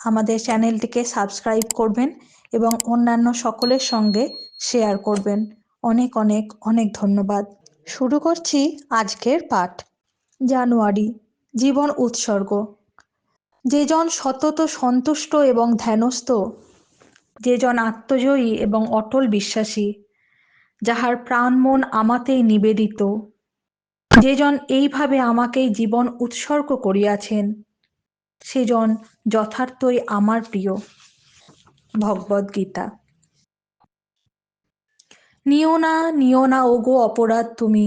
আমাদের চ্যানেলটিকে সাবস্ক্রাইব করবেন এবং অন্যান্য সকলের সঙ্গে শেয়ার করবেন। অনেক অনেক অনেক ধন্যবাদ। শুরু করছি আজকের পাঠ। জানুয়ারি, জীবন উৎসর্গ। যেজন সতত সন্তুষ্ট এবং ধ্যানস্থ, যেজন আত্মজয়ী এবং অটল বিশ্বাসী, যাহার প্রাণ মন আমাতেই নিবেদিত, যেজন এইভাবে আমাকেই জীবন উৎসর্গ করিয়াছেন সেজন যথার্থই আমার প্রিয় ভগবদ গীতা। নিও না নিও না ওগো অপরাধ তুমি।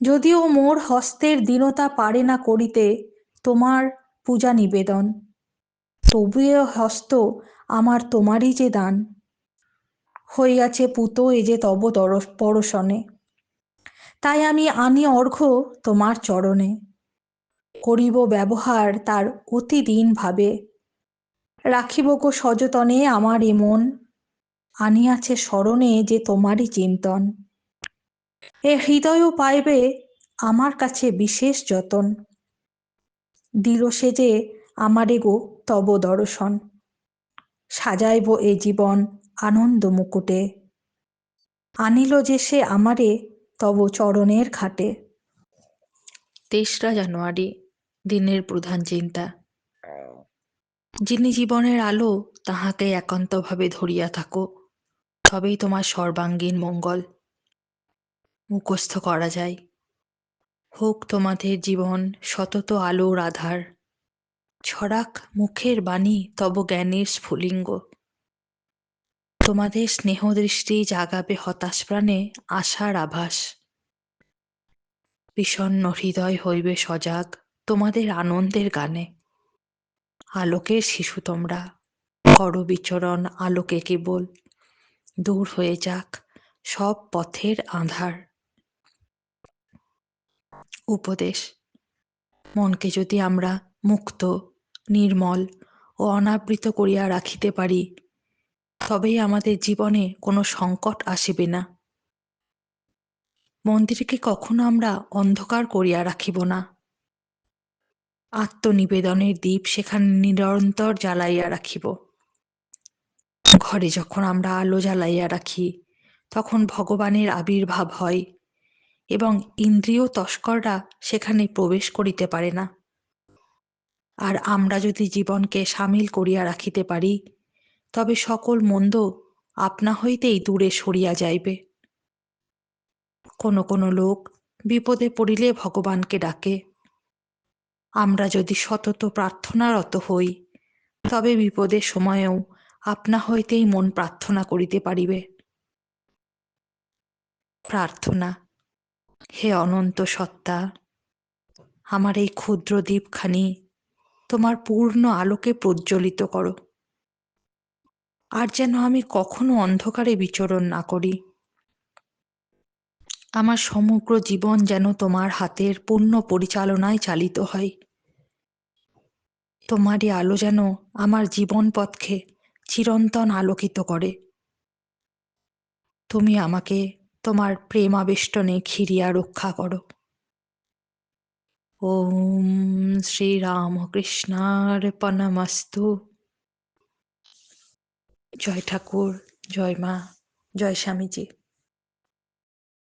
যদিও মোর হস্তের দীনতা পারে না করিতে তোমার পূজা নিবেদন, তবুও হস্ত আমার তোমারই যে দান। হইয়াছে পুত এ যে তব তর, পরশনে। তাই আমি আনি অর্ঘ্য তোমার চরণে। করিব ব্যবহার তার অতি দিন ভাবে রাখিব গো সযতনে আমার এ মন, আনিয়াছে স্মরণে যে তোমারই চিন্তন। এ হৃদয়ও পাইবে আমার কাছে বিশেষ যতন। দিল সে যে আমারে গো তব দর্শন। সাজাইব এ জীবন আনন্দ মুকুটে। আনিল যে সে আমারে তব চরণের ঘাটে। তেসরা জানুয়ারি দিনের প্রধান চিন্তা। যিনি জীবনের আলো তাহাকে একান্তভাবে ধরিয়া থাকো। তবেই তোমার সর্বাঙ্গীন মঙ্গল। মুখস্থ করা যায়। হোক তোমাদের জীবন সতত আলোর আধার। ছড়াক মুখের বাণী তব জ্ঞানের স্ফুলিঙ্গ। তোমাদের স্নেহ দৃষ্টি জাগাবে হতাশ প্রাণে আশার আভাস। বিষণ্ন হৃদয় হইবে সজাগ। তোমাদের আনন্দের গানে। আলোকের শিশু তোমরা, করো বিচরণ আলোকে কেবল। দূর হয়ে যাক সব পথের আধার। উপদেশ, মনকে যদি আমরা মুক্ত, নির্মল ও অনাবৃত করিয়া রাখিতে পারি, তবেই আমাদের জীবনে কোনো সংকট আসিবে না। মন্দিরকে কখনো আমরা অন্ধকার করিয়া রাখিব না। আত্মনিবেদনের দ্বীপ সেখানে নিরন্তর জ্বালাইয়া রাখিব। ঘরে যখন আমরা আলো জ্বালাইয়া রাখি, তখন ভগবানের আবির্ভাব হয় এবং ইন্দ্রিয় তস্কররা সেখানে প্রবেশ করিতে পারে না। আর আমরা যদি জীবনকে সামিল করিয়া রাখিতে পারি, তবে সকল মন্দ আপনা হইতেই দূরে সরিয়া যাইবে। কোনো কোনো লোক বিপদে পড়িলে ভগবানকে ডাকে। আমরা যদি সতত প্রার্থনারত হই, তবে বিপদের সময়েও আপনা হইতেই মন প্রার্থনা করিতে পারিবে। প্রার্থনা, হে অনন্ত সত্তা, আমার এই ক্ষুদ্র দ্বীপখানি তোমার পূর্ণ আলোকে প্রজ্বলিত করো। আর যেন আমি কখনো অন্ধকারে বিচরণ না করি। আমার সমগ্র জীবন যেন তোমার হাতের পূর্ণ পরিচালনায় চালিত হয়। তোমারই আলো যেন আমার জীবন পথকে চিরন্তন আলোকিত করে। তুমি আমাকে তোমার প্রেম আবেষ্টনে ঘিরিয়া রক্ষা করো। ওম শ্রীরামকৃষ্ণার্পণমস্তু জয় ঠাকুর, জয় মা, জয় স্বামীজি।